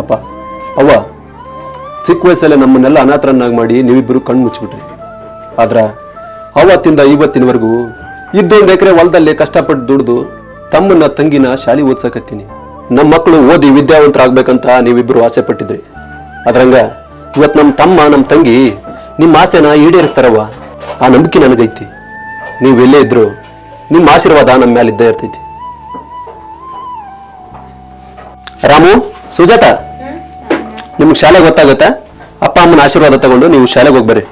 ಅಪ್ಪ, ಅವ್ವ, ಚಿಕ್ಕ ವಯಸ್ಸಲ್ಲೇ ನಮ್ಮನ್ನೆಲ್ಲ ಅನಾಥರನ್ನಾಗಿ ಮಾಡಿ ನೀವಿಬ್ಬರು ಕಣ್ಣು ಮುಚ್ಚಿಬಿಟ್ರಿ. ಆದ್ರ ಅವತ್ತಿಂದ ಇವತ್ತಿನವರೆಗೂ ಇದ್ದೊಂದು ಎಕರೆ ಹೊಲದಲ್ಲಿ ಕಷ್ಟಪಟ್ಟು ದುಡಿದು ತಮ್ಮನ್ನ ತಂಗಿನ ಶಾಲೆ ಓದ್ಸಕತ್ತೀನಿ. ನಮ್ಮ ಮಕ್ಕಳು ಓದಿ ವಿದ್ಯಾವಂತರಾಗಬೇಕಂತ ನೀವಿಬ್ಬರು ಆಸೆ ಪಟ್ಟಿದ್ರಿ ಅದ್ರಂಗ ಇವತ್ತು ನಮ್ಮ ತಮ್ಮ ನಮ್ಮ ತಂಗಿ ನಿಮ್ಮ ಆಸೆನ ಈಡೇರಿಸ್ತಾರವ್ವ. ಆ ನಂಬಿಕೆ ನನಗೈತಿ. ನೀವು ಎಲ್ಲೇ ಇದ್ರು ನಿಮ್ಮ ಆಶೀರ್ವಾದ ನಮ್ಮ ಮೇಲೆ ಇದ್ದೇ ಇರ್ತೈತಿ. ರಾಮು? ಸುಜಾತ ನಿಮ್ಗೆ ಶಾಲೆ ಗೊತ್ತಾಗುತ್ತಾ? ಅಪ್ಪ ಅಮ್ಮನ ಆಶೀರ್ವಾದ ತಗೊಂಡು ನೀವು ಶಾಲೆಗೆ ಹೋಗಿ ಬರ್ರಿ.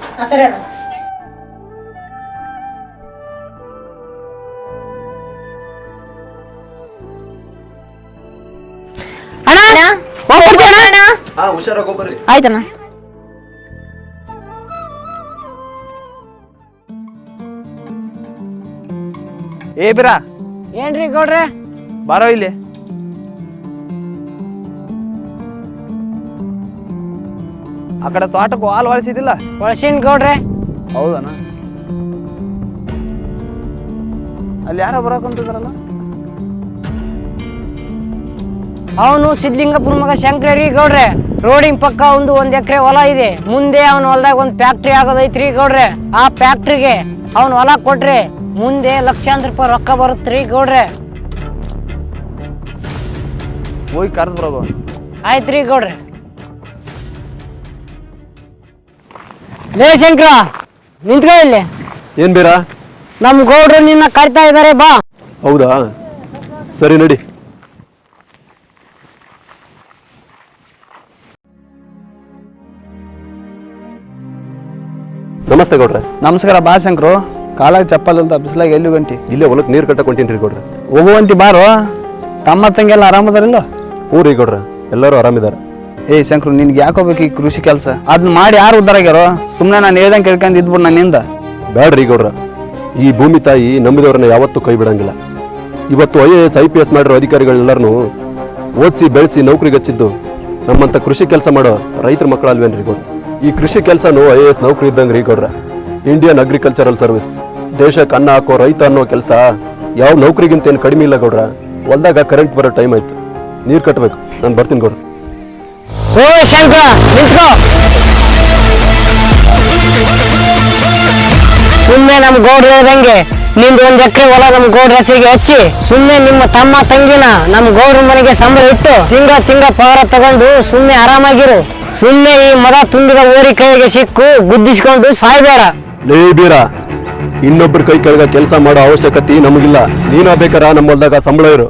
ಅಣ್ಣ. ಹೋಗ್ಬಿಡ್ತೀಯ ಅಣ್ಣ? ಹುಷಾರಾಗಿ ಬರ್ರಿ. ಆಯ್ತಣ್ಣ. ಏ ಬಿರಾ ಏನ್ರಿ ಗೌಡ್ರೆ? ಬಾರೋ ಇಲ್ಲಿ. ಆ ಕಡೆ ತೋಟಕ್ಕೆ ಹಾಲು ಹೊಳಿಸಿದಿಲ್ಲ ಒಳಸಿನ್ ಗೌಡ್ರೆ. ಹೌದಣ್ಣ ಅಲ್ಲಿ ಯಾರೋ ಬರೋಕಂತಿದಾರಲ್ಲ ಅವನು ಸಿದ್ಲಿಂಗಪುರ ಮಗ ಶಂಕರ ರೀ ಗೌಡ್ರೆ. ರೋಡಿನ ಪಕ್ಕ ಒಂದು ಒಂದ್ ಎಕರೆ ಹೊಲ ಇದೆ. ಮುಂದೆ ಅವನ ಹೊಲದಾಗ ಒಂದ್ ಫ್ಯಾಕ್ಟ್ರಿ ಆಗೋದೈತ್ರಿ ಗೌಡ್ರೆ. ಆ ಫ್ಯಾಕ್ಟ್ರಿಗೆ ಅವನ ಹೊಲ ಕೊಟ್ರಿ ಮುಂದೆ ಲಕ್ಷಾಂತರ ರೂಪಾಯಿ ರೊಕ್ಕ ಬರುತ್ತ್ರಿ ಗೌಡ್ರೆ. ಹೋಗಿ ಕರೆದು ಬರೋದು ಆಯ್ತ್ರಿ ಗೌಡ್ರೆ. ಲೇ ಶಂಕರ ನಿಂತ್ಕೊ ಇಲ್ಲಿ. ಏನ್ ಬೇರ ನಮ್ ಗೌಡ್ರು ನಿನ್ನ ಕರಿತಾ ಇದಾರೆ ಬಾ. ಹೌದಾ? ಸರಿ ನಡಿ. ನಮಸ್ತೆ ಗೌಡ್ರೆ. ನಮಸ್ಕಾರ ಬಾ ಶಂಕರು. ಕಾಲಾಗ ಚಪ್ಪಲ್ ಇಲ್ದ ಬಿಸಿಲಾಗ ಎಲ್ಲಿ ಗಂಟಿ ಇಲ್ಲೇ ಹೊಲಕ್ ನೀರು ಕಟ್ಟಕ್ ಹೊಂಟೀನ್ರಿ ಗೌಡ್ರೆ. ಹೋಗುವಂತಿ ಬಾರೋ. ತಮ್ಮ ತಂಗೆಲ್ಲ ಆರಾಮದಾರಿಲ್ಲ ಊರಿ ರೀ ಗೌಡ್ರೆ ಎಲ್ಲರೂ ಆರಾಮಿದ್ದಾರೆ ಏ ಶಂಕರ್, ನಿನ್ಗೆ ಯಾಕೋಬೇಕು ಈ ಕೃಷಿ ಕೆಲಸ? ಅದನ್ನ ಮಾಡಿ ಯಾರು ಉದ್ದಾರ ಆಗ್ಯಾರೋ? ಸುಮ್ಮನೆ ನಾನು ಹೇಳ್ದಂಗೆ ಕೇಳ್ಕೊಂಡು ಇದ್ಬಿಡು ನನ್ನಿಂದ ಬೇಡ್ರಿ ಗೌಡ್ರ. ಈ ಭೂಮಿ ತಾಯಿ ನಂಬಿದವ್ರನ್ನ ಯಾವತ್ತೂ ಕೈ ಬಿಡಂಗಿಲ್ಲ ಇವತ್ತು I A S, I P S ಮಾಡಿರೋ ಅಧಿಕಾರಿಗಳೆಲ್ಲರೂ ಓದಿಸಿ, ಬೆಳೆಸಿ ನೌಕರಿಗೆ ಹಚ್ಚಿದ್ದು ನಮ್ಮಂಥ ಕೃಷಿ ಕೆಲಸ ಮಾಡೋ ರೈತರ ಮಕ್ಕಳಲ್ವೇನ್ರಿ ಗೌಡ್ರ? ಈ ಕೃಷಿ ಕೆಲಸನೂ ಐ ಎ ಎಸ್ ನೌಕರಿ ಇದ್ದಂಗೆ ರೀ ಗೌಡ್ರ. Indian agricultural service. ದೇಶಕ್ಕೆ ಅನ್ನ ಹಾಕೋ ರೈತ ಅನ್ನೋ ಕೆಲಸ ಯಾವ ನೌಕರಿಗಿಂತ ಏನು ಕಡಿಮೆ ಇಲ್ಲ ಗೌಡ್ರ. ಹೊಲ್ದಾಗ ಕರೆಂಟ್ ಬರೋ ಟೈಮ್ ಆಯ್ತು. ನೀರು ಕಟ್ಟಬೇಕು ನಾನು ಬರ್ತೀನಿ ಗೌಡ್ರ. ಓ, ಶಂಕರ, ನಿಂತ್ಕೋ. ಸುಮ್ಮನೆ ನಮ್ ಗೌಡ್ರ ಹೇಳ್ದಂಗೆ ನಿಮ್ದು ಒಂದ್ ಎಕರೆ ಹೊಲ ನಮ್ ಗೌಡ್ರ ಹೆಸರಿಗೆ ಹಚ್ಚಿ ಸುಮ್ಮನೆ ನಿಮ್ಮ ತಮ್ಮ ತಂಗಿನ ನಮ್ ಗೌಡ್ರ ಮನೆಗೆ ಸಂಬಳ ಇಟ್ಟು ತಿಂಗ ತಿಂಗ ಪಗಾರ ತಗೊಂಡು ಸುಮ್ಮನೆ ಆರಾಮಾಗಿರು. ಸುಮ್ಮನೆ ಈ ಮದ ತುಂಬಿದ ಓರಿ ಕೈಗೆ ಸಿಕ್ಕು, ಗುದ್ದಿಸ್ಕೊಂಡು ಸಾಯ್ಬೇಡ. ಬೀರ ಇನ್ನೊಬ್ಬರ ಕೈ ಕೆಳಗ ಕೆಲಸ ಮಾಡೋ ಅವಶ್ಯಕತೆ ನಮಗಿಲ್ಲ. ನೀನ ಬೇಕಾರ ನಮ್ಮ ಹೊಲ್ದಾಗ ಸಂಬಳ ಇರು.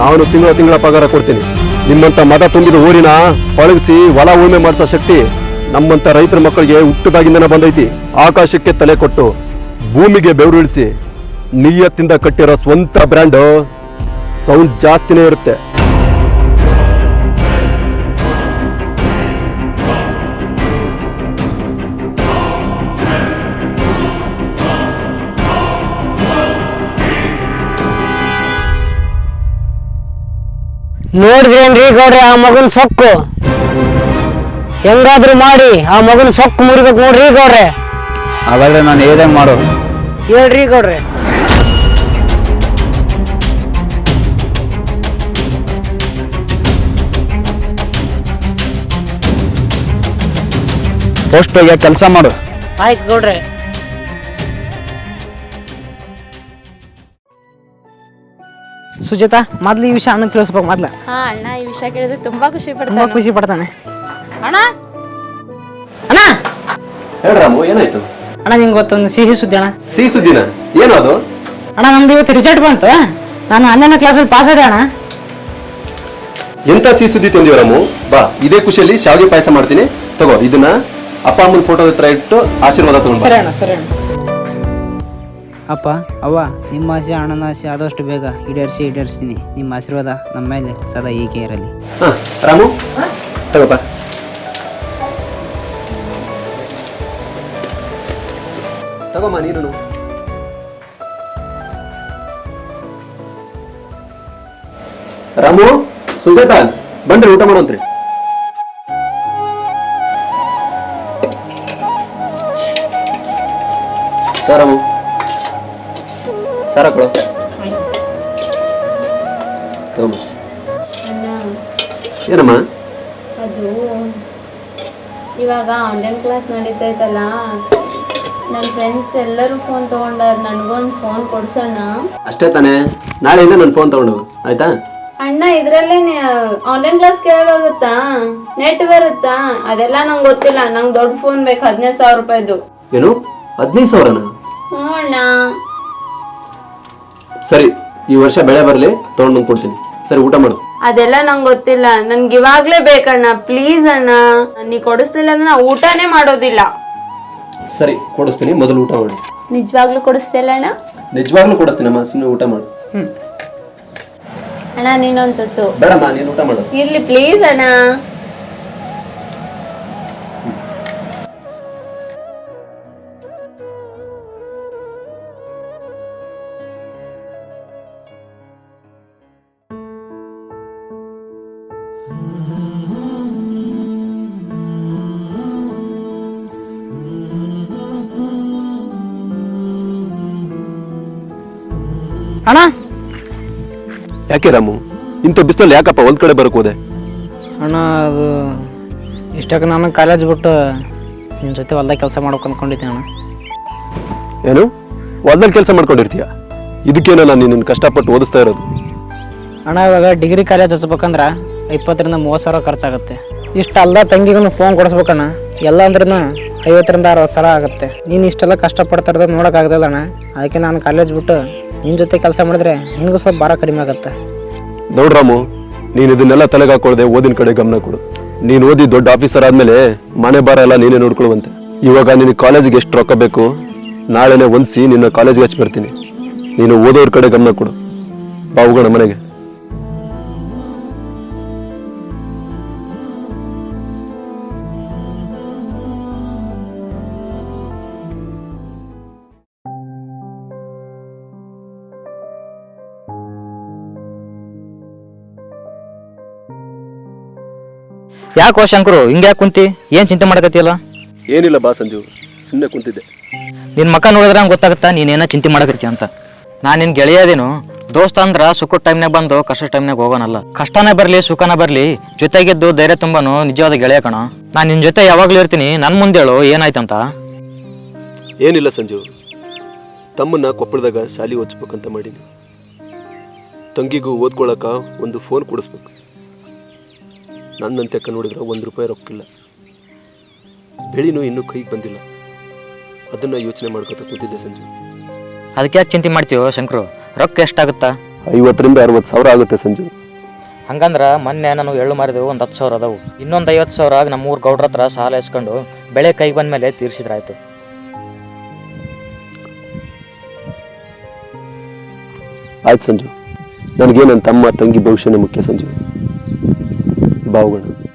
ನಾನು ತಿಂಗಳ ತಿಂಗಳ ಪಗಾರ ಕೊಡ್ತೀನಿ. ನಿಮ್ಮಂತ ಮದ ತುಂಬಿದ ಊರಿನ ಪಳಗಿಸಿ ಹೊಲ ಉಳುಮೆ ಮಾಡಿಸೋ ಶಕ್ತಿ ನಮ್ಮಂತ ರೈತರ ಮಕ್ಕಳಿಗೆ ಹುಟ್ಟದಾಗಿಂದನೇ ಬಂದೈತಿ. ಆಕಾಶಕ್ಕೆ ತಲೆ ಕೊಟ್ಟು ಭೂಮಿಗೆ ಬೆವರಿಳಿಸಿ ನಿಯತ್ತಿಂದ ಕಟ್ಟಿರೋ ಸ್ವಂತ ಬ್ರ್ಯಾಂಡು ಸೌಂಡ್ ಜಾಸ್ತಿನೇ ಇರುತ್ತೆ. ನೋಡಿದ್ರೇನ್ರಿ ಗೌಡ್ರಿ ಆ ಮಗನ ಸೊಕ್ಕು? ಹೆಂಗಾದ್ರೂ ಮಾಡಿ ಆ ಮಗನ ಸೊಕ್ಕು ಮುರಿಬೇಕು ನೋಡ್ರಿ ಗೌಡ್ರೆ. ಹಾಗಾದ್ರೆ ನಾನು ಏನೇ ಮಾಡು ಹೇಳ್ರಿ ಗೌಡ್ರೆ. ಪೋಸ್ಟ್ ಹೋಗಿ ಕೆಲಸ ಮಾಡು. ಆಯ್ತು ಗೌಡ್ರೆ. ಸುಜಾತ ಮೊದ್ಲು ಈ ವಿಷಯ ಅಣ್ಣ ತಿಳಿಸ್ಬೇಕು ಮೊದ್ಲ. ಹಾ ಅಣ್ಣ ಈ ವಿಷಯ ಕೇಳಿದ್ರೆ ತುಂಬಾ ಖುಷಿ ತುಂಬಾ ಪಡ್ತಾನೆ ಖುಷಿ ಪಡ್ತಾನೆ. ಅಣ್ಣ! ಅಣ್ಣ! ಹೇಳ್ರಾಮು ಏನಾಯ್ತು? ಅಣ್ಣ ನಿಂಗೆ ಗೊತ್ತೊಂದು ಸಿಹಿ ಸುದ್ದಿ ಅಣ್ಣ. ಸಿಹಿ ಸುದ್ದಿನ? ಏನು ಅದು? ಅಣ್ಣ ನಮ್ದು ಇವತ್ತು ರಿಸಲ್ಟ್ ಬಂತು. ನಾನು ಹನ್ನೆರಡನೇ ಕ್ಲಾಸಲ್ಲಿ ಪಾಸ್ ಆದೆ ಅಣ್ಣ. ಎಂತ ಸಿಹಿ ಸುದ್ದಿ ತಂದಿವ ರಾಮು? ಬಾ ಇದೇ ಖುಷಿಯಲ್ಲಿ ಶಾವಿಗೆ ಪಾಯಸ ಮಾಡ್ತೀನಿ. ತಗೋ ಇದನ್ನ ಅಪ್ಪ ಅಮ್ಮನ ಫೋಟೋ ಹತ್ರ ಇಟ್ಟು ಆಶೀರ್ವಾದ ತಗೊಂಡ್ ಸರಿ ಅಣ್ಣ ಸರಿ ಅಣ್ಣ. ಅಪ್ಪ ಅವ್ವ ನಿಮ್ಮ ಆಸೆ ಅಣ್ಣನ ಆಸೆ ಆದಷ್ಟು ಬೇಗ ಈಡೇರಿಸಿ ಈಡೇರಿಸ್ತೀನಿ. ನಿಮ್ಮ ಆಶೀರ್ವಾದ ನಮ್ಮ ಮೇಲೆ ಸದಾ ಹೀಗೆ ಇರಲಿ. ಹಾ ರಾಮು? ತಗೋಪ್ಪ ತಗೋಮ್ಮ ನೀನು ರಾಮು ಸುಜಾತ ಬನ್ರಿ ಊಟ ಮಾಡುವಂತ್ರಿ ಸರ್ ರಾಮು. ಸರ ಕೊಡು. ತಗೊಂಬ ಏನಮ್ಮ? ಅದು ಇವಾಗ ಆನ್ಲೈನ್ ಕ್ಲಾಸ್ ನಡೀತೈತಲ್ಲ ನನ್ನ ಫ್ರೆಂಡ್ಸ್ ಎಲ್ಲರೂ ಫೋನ್ ತಗೊಂಡಾರ ನನಗೊಂದು ಫೋನ್ ಕೊಡ್ಸೋಣ ಅಷ್ಟೇ ತಾನೇ ನಾಳೆಯಿಂದ ನನ್ನ ಫೋನ್ ತಗೊಂಡು ಆಯ್ತಾ? ಅಣ್ಣ ಇದ್ರಲ್ಲೇ ಆನ್ಲೈನ್ ಕ್ಲಾಸ್ ಕೇಳಾಗುತ್ತಾ ನೆಟ್ ಬರುತ್ತಾ? ಅದೆಲ್ಲ ನಂಗೆ ಗೊತ್ತಿಲ್ಲ ನಂಗೆ ದೊಡ್ಡ ಫೋನ್ ಬೇಕು ಹದಿನೈದು ಸಾವಿರ ರೂಪಾಯಿದು. ಏನು? ಹದಿನೈದು ಸಾವಿರನಾ? ಹ್ಞೂ ಅಣ್ಣ. ಸರಿ ಈ ವರ್ಷ ಬೆಳೆ ಬರಲಿ ತೊಗೊಂಡು ಬಂದು ಕೊಡ್ತೀನಿ ಸರಿ ಊಟ ಮಾಡು. ಅದೆಲ್ಲ ನಂಗೆ ಗೊತ್ತಿಲ್ಲ. ನನ್ಗೆ ಇವಾಗ್ಲೇ ಬೇಕಣ್ಣ. ಪ್ಲೀಸ್ ಅಣ್ಣ ನೀ ಕೊಡಿಸ್ಲಿಲ್ಲ ಅಂದ್ರೆ ನಾ ಊಟನೇ ಮಾಡೋದಿಲ್ಲ. ಸರಿ ಕೊಡಿಸ್ತೀನಿ. ಮೊದಲು ಊಟ ಮಾಡು. ನಿಜವಾಗ್ಲೂ ಕೊಡಿಸ್ತಿಲ್ಲ ಅಣ್ಣ? ನಿಜವಾಗ್ಲೂ ಕೊಡಿಸ್ತೀನಮ್ಮ. ಸುಮ್ಮನೆ ಊಟ ಮಾಡು. ಅಣ್ಣ ನೀನೊಂದು ತುತ್ತು. ಬೇಡಮ್ಮ ನೀನು ಊಟ ಮಾಡು. ಇರ್ಲಿ ಪ್ಲೀಸ್ ಅಣ್ಣ. ಅಣ್ಣ? ಯಾಕೆ ರಾಮು? ಇಂಥ ಬಿಸಿಲಲ್ಲಿ ಯಾಕಪ್ಪ ಒಂದ್ ಕಡೆ ಬರಕ್ ಹೋದೆ? ಅಣ್ಣ ಅದು ಇಷ್ಟಕ್ಕೆ ನಾನು ಕಾಲೇಜ್ ಬಿಟ್ಟು ನಿಮ್ಮ ಜೊತೆ ಹೊಲ್ದಾಗ ಕೆಲಸ ಮಾಡ್ಬೇಕು ಅಂದ್ಕೊಂಡಿದ್ದೆ ಅಣ್ಣ. ಏನು? ಹೊಲ್ದಲ್ಲಿ ಕೆಲಸ ಮಾಡ್ಕೊಂಡಿರ್ತೀಯ? ಇದಕ್ಕೇನೋ ನಾನು ನಿನ್ನ ಕಷ್ಟಪಟ್ಟು ಓದಿಸ್ತಾ ಇರೋದು? ಅಣ್ಣ ಇವಾಗ ಡಿಗ್ರಿ ಕಾಲೇಜ್ ಹಚ್ಬೇಕಂದ್ರೆ ಇಪ್ಪತ್ತರಿಂದ ಮೂವತ್ತು ಸಾವಿರ ಖರ್ಚಾಗುತ್ತೆ. ಇಷ್ಟು ಅಲ್ದ ತಂಗಿಗೂ ಫೋನ್ ಕೊಡಿಸ್ಬೇಕಣ್ಣ. ಎಲ್ಲ ಅಂದ್ರೂ ಐವತ್ತರಿಂದ ಅರವತ್ತು ಸಾವಿರ ಆಗುತ್ತೆ. ನೀನು ಇಷ್ಟೆಲ್ಲ ಕಷ್ಟಪಡ್ತಾ ಇರೋದು ನೋಡೋಕ್ಕಾಗ್ದಲ್ಲ ಅಣ್ಣ. ಅದಕ್ಕೆ ನಾನು ಕಾಲೇಜ್ ಬಿಟ್ಟು ನಿನ್ನ ಜೊತೆ ಕೆಲಸ ಮಾಡಿದ್ರೆ ನಿನಗೂ ಸ್ವಲ್ಪ ಭಾರ ಕಡಿಮೆ ಆಗುತ್ತೆ. ನೋಡ್ ರಾಮು, ನೀನು ಇದನ್ನೆಲ್ಲ ತಲೆಗೆ ಹಾಕೊಳ್ಳದೆ ಓದಿನ ಕಡೆ ಗಮನ ಕೊಡು. ನೀನು ಓದಿ ದೊಡ್ಡ ಆಫೀಸರ್ ಆದ್ಮೇಲೆ ಮನೆ ಭಾರ ಎಲ್ಲ ನೀನೇ ನೋಡ್ಕೊಳ್ಳುವಂತೆ ಇವಾಗ ನಿನ್ನ ಕಾಲೇಜಿಗೆ ಎಷ್ಟು ರೊಕ್ಕ ಬೇಕು, ನಾಳೆನೇ ಹೊಂದಿಸಿ ನಿನ್ನ ಕಾಲೇಜ್ಗೆ ಹಚ್ಚಿ ಬರ್ತೀನಿ ನೀನು ಓದೋರ ಕಡೆ ಗಮನ ಕೊಡು. ಬಾ ಹೋಗೋಣ ಮನೆಗೆ. ಯಾಕೋ ಶಂಕರು ಹಿಂಗ್ಯಾಕೆ ಕುಂತಿ? ಏನು ಚಿಂತೆ ಮಾಡಕತ್ತಿಯಲ್ಲ? ಏನಿಲ್ಲ ಬಾ ಸಂಜು ಸುಮ್ಮನೆ ಕುಂತಿದ್ದೆ. ನಿನ್ನ ಮಕ್ಕ ನೋಡಿದ್ರೆ ಹಂಗೆ ಗೊತ್ತಾಗುತ್ತಾ? ನೀನೇನ ಚಿಂತೆ ಮಾಡಕತ್ತಿ ಅಂತ. ನಾನು ನಿನ್ನ ಗೆಳೆಯದೇನು? ದೋಸ್ತ ಅಂದ್ರ ಸುಖದ ಟೈಮ್ನಾಗ ಬಂದು ಕಷ್ಟ ಟೈಮ್ನಾಗ ಹೋಗೋನಲ್ಲ. ಕಷ್ಟನೇ ಬರಲಿ ಸುಖನ ಬರಲಿ ಜೊತೆಗಿದ್ದು ಧೈರ್ಯ ತುಂಬಾನು ನಿಜವಾದ ಗೆಳೆಯ ಕಣ. ನಾನು ನಿನ್ನ ಜೊತೆ ಯಾವಾಗಲೂ ಇರ್ತೀನಿ ನನ್ನ ಮುಂದೆ ಹೇಳು ಏನಾಯ್ತಂತ? ಏನಿಲ್ಲ ಸಂಜು ತಮ್ಮನ್ನ ಕೊಪ್ಪಳದಾಗ ಶಾಲಿ ಓದಿಸ್ಬೇಕಂತ ಮಾಡಿನಿ. ತಂಗಿಗೂ ಓದ್ಕೊಳಕ ಒಂದು ಫೋನ್ ಕೊಡಿಸ್ಬೇಕು. ನನ್ನಂತೆ ನೋಡಿದ್ರೆ ಒಂದು ರೂಪಾಯಿ ರೊಕ್ಕಿಲ್ಲ. ಬೆಳಿನೂ ಇನ್ನೂ ಕೈಗೆ ಬಂದಿಲ್ಲ. ಅದನ್ನ ಯೋಚನೆ ಮಾಡ್ಕೊತಾ ಕೂತಿದ್ದೆ ಸಂಜು. ಅದಕ್ಕೆ ಯಾಕೆ ಚಿಂತೆ ಮಾಡ್ತೀವೋ ಶಂಕರು? ರೊಕ್ಕ ಎಷ್ಟಾಗುತ್ತಾ? ಐವತ್ತರಿಂದ ಅರವತ್ತು ಸಾವಿರ ಆಗುತ್ತೆ ಸಂಜು. ಹಂಗಂದ್ರೆ ಮೊನ್ನೆ ನಾನು ಎಳ್ಳು ಮಾರಿದೆವು ಒಂದು ಹತ್ತು ಸಾವಿರ ಅದಾವು. ಇನ್ನೊಂದು ಐವತ್ತು ಸಾವಿರ ನಮ್ಮ ಊರು ಗೌಡ್ರ ಹತ್ರ ಸಾಲ ಇಸ್ಕೊಂಡು ಬೆಳೆ ಕೈಗೆ ಬಂದ ಮೇಲೆ ತೀರ್ಸಿದ್ರಾಯ್ತು. ಆಯ್ತು ಸಂಜು. ನನಗೆ ನನ್ನ ತಮ್ಮ ತಂಗಿ ಭವಿಷ್ಯನೇ ಮುಖ್ಯ ಸಂಜು. ಬಾವುಗಳು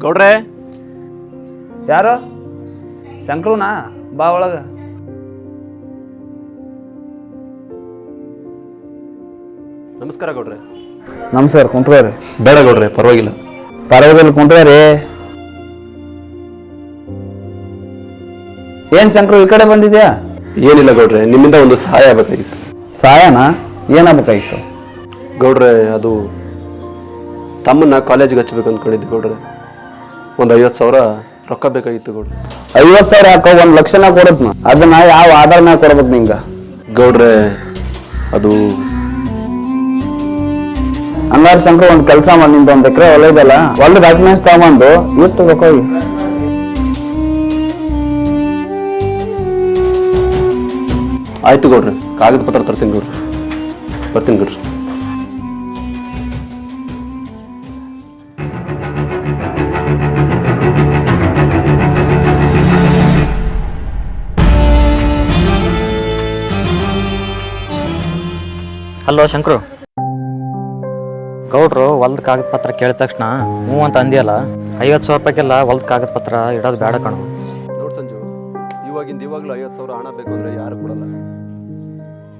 ಗೌಡ್ರೆ? ಯಾರು? ಶಂಕ್ರುನಾ? ಬಾ ಒಳಗ. ನಮಸ್ಕಾರ ಗೌಡ್ರೆ. ನಮಸ್ಕಾರ ಕುಂತ್ಕೋರಿ ಬೇಡ ಗೌಡ್ರೆ ಪರವಾಗಿಲ್ಲ. ಪರವಾಗಿಲ್ಲ ಕುಂತ್ಕೋರಿ ಏನ್ ಶಂಕರ್ ಈ ಕಡೆ ಬಂದಿದ್ಯಾ? ಏನಿಲ್ಲ ಗೌಡ್ರೆ ನಿಮ್ಮಿಂದ ಒಂದು ಸಹಾಯ ಆಗಬೇಕಾಗಿತ್ತು. ಸಹಾಯನಾ? ಏನಾಗಬೇಕಾಗಿತ್ತು? ಗೌಡ್ರೆ ಅದು ತಮ್ಮನ್ನ ಕಾಲೇಜಿಗೆ ಹಚ್ಬೇಕು ಅಂದ್ಕೊಂಡಿದ್ದೆ ಗೌಡ್ರೆ. ಒಂದು ಐವತ್ತು ಸಾವಿರ ರೊಕ್ಕ ಬೇಕಾಗಿತ್ತು ಗೌಡ್ರೆ. ಐವತ್ ಸಾವಿರ ಯಾಕೋ ಒಂದ್ ಲಕ್ಷನ ಕೊಡತ್ನ ಅದನ್ನ ಯಾವ ಆಧಾರನ ಕೊಡ್ಬೇಕು ನಿಂಗ? ಗೌಡ್ರೆ ಅದು ಹಂಗಾರೆ ಶಂಕರ್ ಒಂದು ಕೆಲಸ ಮಾಡಿ ನಿಂದ ಒಂದು ಎಕರೆ ಹೊಲ ಇದೆಲ್ಲ ಹೊಲದ ಡಾಕ್ಯುಮೆಂಟ್ಸ್ ತಗೊಂಬಂದು ಇವತ್ತು ಹೋಗಿ. ಆಯ್ತು ಗೌಡ್ರೆ ಕಾಗದ ಪತ್ರ ತರ್ತೀನಿ ಗೌಡ್ರೆ. ಬರ್ತೀನಿ ಗೌಡ್ರೆ. ಹಲೋ ಶಂಕರು. ಗೌಡ್ರು ಹೊಲ್ದ ಕಾಗದ ಪತ್ರ ಕೇಳಿದ ತಕ್ಷಣ, ಹ್ಞೂ ಅಂತ ಅಂದಿಯಲ್ಲ, ಐವತ್ತು ಸಾವಿರ ರೂಪಾಯಿಗೆಲ್ಲ ಹೊಲದ ಕಾಗದ ಪತ್ರ ಇಡೋದು ಬೇಡ ಕಣು. ನೋಡು ಸಂಜು, ಇವಾಗಿಂದ ಇವಾಗಲೂ ಐವತ್ತು ಸಾವಿರ ಹಣ ಬೇಕು ಅಂದರೆ ಯಾರು ಕೊಡಲ್ಲ.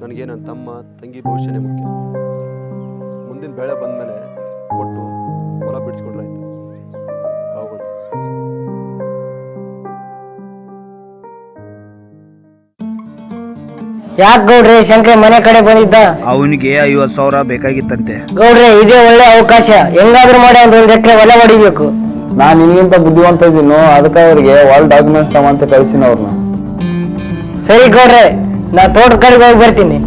ನನಗೆ ನನ್ನ ತಮ್ಮ, ತಂಗಿ ಭವಿಷ್ಯನೇ ಮುಖ್ಯ. ಮುಂದಿನ ಬೆಳೆ ಬಂದಮೇಲೆ ಕೊಟ್ಟು ಹೊಲ ಬಿಡಿಸ್ಕೊಂಡ್ರಾಯ್ತು ಯಾಕೆ ಗೌಡ್ರೆ? ಶಂಕ್ರೆ ಮನೆ ಕಡೆ ಬಂದಿದ್ದ? ಅವನಿಗೆ ಐವತ್ ಸಾವಿರ ಬೇಕಾಗಿತ್ತಂತೆ. ಗೌಡ್ರೆ ಇದೇ ಒಳ್ಳೆ ಅವಕಾಶ. ಹೆಂಗಾದ್ರೂ ಮಾಡಿ ಒಂದ್ ಒಂದ್ ಎಕರೆ ಹೊಲ ಹೊಡಿಬೇಕು. ನಾನು ನಿನ್ಗಿಂತ ಬುದ್ಧಿವಂತ ಇದ್ದೀನೋ ಅದಕ್ಕೆ ಅವ್ರಿಗೆ ವಾಲ್ ಡಾಕ್ಯುಮೆಂಟ್ಸ್ ತಗೊಂತ ಕಳಿಸಿನ ಅವ್ರನ್ನ ಸರಿ ಗೌಡ್ರೆ ನಾ ತೋಟದ ಕಡೆಗೆ ಹೋಗಿ ಬರ್ತೀನಿ.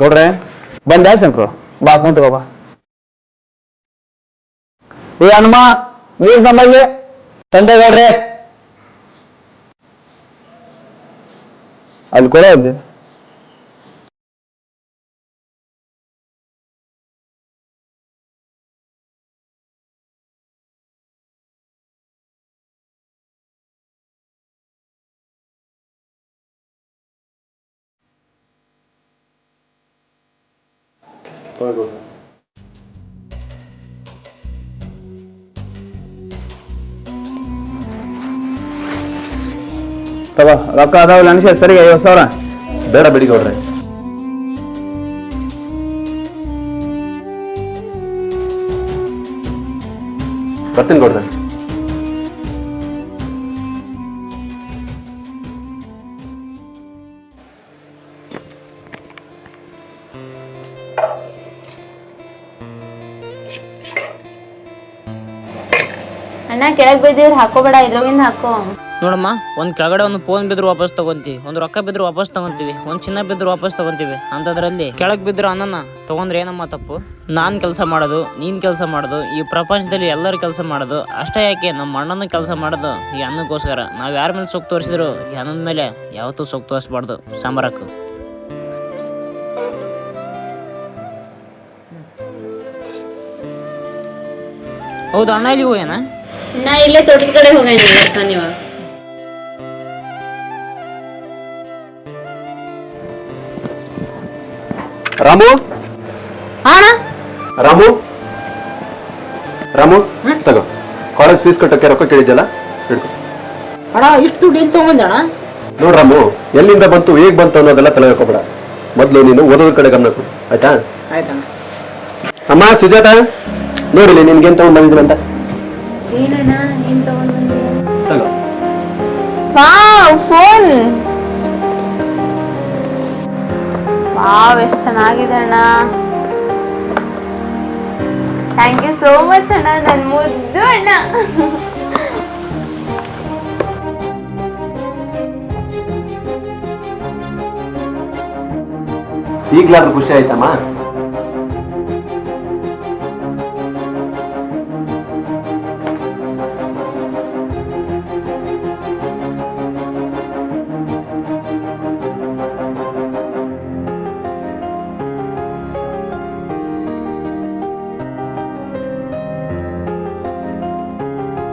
ಗೌಡ್ರೆ ಬಂದ್ಯಾ ಶಂಕರು? ಬಾ ಕುಂತ್ಕೋ ಬಾ. ಏ ಹನುಮ ನೀರ್ ನಮ್ಮಲ್ಲಿ? ತಂದೆ ಗೌಡ್ರೆ. ಅಲ್ಲಿ ಕೊಡ ತಗೋ ರೊಕ್ಕ ಅದಾವಲ್ಲ ಅನ್ಸ ಸರಿ ಐವತ್ತು ಸಾವಿರ. ಬೇಡ ಬಿಡಿ ಗೌಡ್ರೆ. ಬರ್ತೀನಿ ಗೌಡ್ರೆ. ಅಣ್ಣ ಕೆಳಗ್ ಬಿದ್ದಿದ್ರೆ ಹಾಕೋಬೇಡ ಇದ್ರೊಗಿಂದ ಹಾಕೋ. ನೋಡಮ್ಮ, ಒಂದು ಕೆಳಗಡೆ ಒಂದು ಫೋನ್ ಬಿದ್ರು ವಾಪಸ್ ತಗೊಂತೀವಿ ಒಂದು ರೊಕ್ಕ ಬಿದ್ರು ವಾಪಸ್ ತಗೊಂತೀವಿ, ಒಂದು ಚಿನ್ನ ಬಿದ್ರು ವಾಪಸ್ ತಗೊಂತೀವಿ. ಅಂತದ್ರಲ್ಲಿ ಕೆಳಗೆ ಬಿದ್ರು ಅನ್ನನ ತಗೊಂಡ್ರೆ ಏನಮ್ಮ ತಪ್ಪು? ನಾನು ಕೆಲಸ ಮಾಡೋದು, ನೀನು ಕೆಲಸ ಮಾಡೋದು, ಈ ಪ್ರಪಂಚದಲ್ಲಿ ಎಲ್ಲರೂ ಕೆಲಸ ಮಾಡೋದು, ಅಷ್ಟೇ ಯಾಕೆ ನಮ್ಮ ಅಣ್ಣನ ಕೆಲಸ ಮಾಡೋದು, ಈ ಅನ್ನಕ್ಕೋಸ್ಕರ. ನಾವು ಯಾರ ಮೇಲೆ ಸೊಕ್ ತೋರಿಸಿದ್ರು ಈ ಅನ್ನದ ಮೇಲೆ ಯಾವತ್ತೂ ಸೊಕ್ ತೋರಿಸ್ಬಾರ್ದು ಸಾಂಬಾರಕ್ಕೆ ಹೌದು, ಅಣ್ಣ ಇಲ್ಲಿ ಹೋಗ್ಯಾನ? ನಾ ಇಲ್ಲೇ ತೋಟದ ಕಡೆ ಹೋಗಿದ್ದೀನಿ ಧನ್ಯವಾದ ರಾಮು? ಅಣ್ಣ? ರಾಮು? ರಾಮು ತಗೋ. ಕಾಲೇಜ್ ಫೀಸ್ ಕಟ್ಟೋಕೆ ರೊಕ್ಕ ಕೇಳಿದ್ಯಲ್ಲ? ಹಿಡ್ಕೊ. ಅಣ್ಣ ಇಷ್ಟು ದುಡ್ಡು ಎಲ್ಲಿ ತಗೊಂಬಂದೆ ಅಣ್ಣ? ನೋಡ್ ರಾಮು ಎಲ್ಲಿಂದ ಬಂತು ಹೇಗ್ ಬಂತು ಅನ್ನೋದೆಲ್ಲ ತಲೆ ಹಾಕೋಬೇಡ. ಮೊದಲು ನೀನು ಓದೋದ್ರ ಕಡೆ ಗಮನ ಕೊಡು. ಆಯ್ತಾ? ಆಯ್ತಣ್ಣ. ಅಮ್ಮ ಸುಜಾತ ನೋಡಿಲಿ ನಿನ್ಗೇನ್ ತಗೊಂಡ್ ಬಂದಿದ್ದೀನಿ ಅಂತ. ಏನಣ್ಣ ಏನ್ ತಗೊಂಡ್ ಬಂದೆ ತಗೋ. ವಾವ್ ಫೋನ್ ವಾವ್, ಎಷ್ಟು ಚೆನ್ನಾಗಿದೆ ಅಣ್ಣ. ಥ್ಯಾಂಕ್ ಯು ಸೋ ಮಚ್ ಅಣ್ಣ, ನನ್ ಮುದ್ದು ಅಣ್ಣ. ಈಗ್ಲಾದ್ರೂ ಖುಷಿ ಆಯ್ತಮ್ಮ?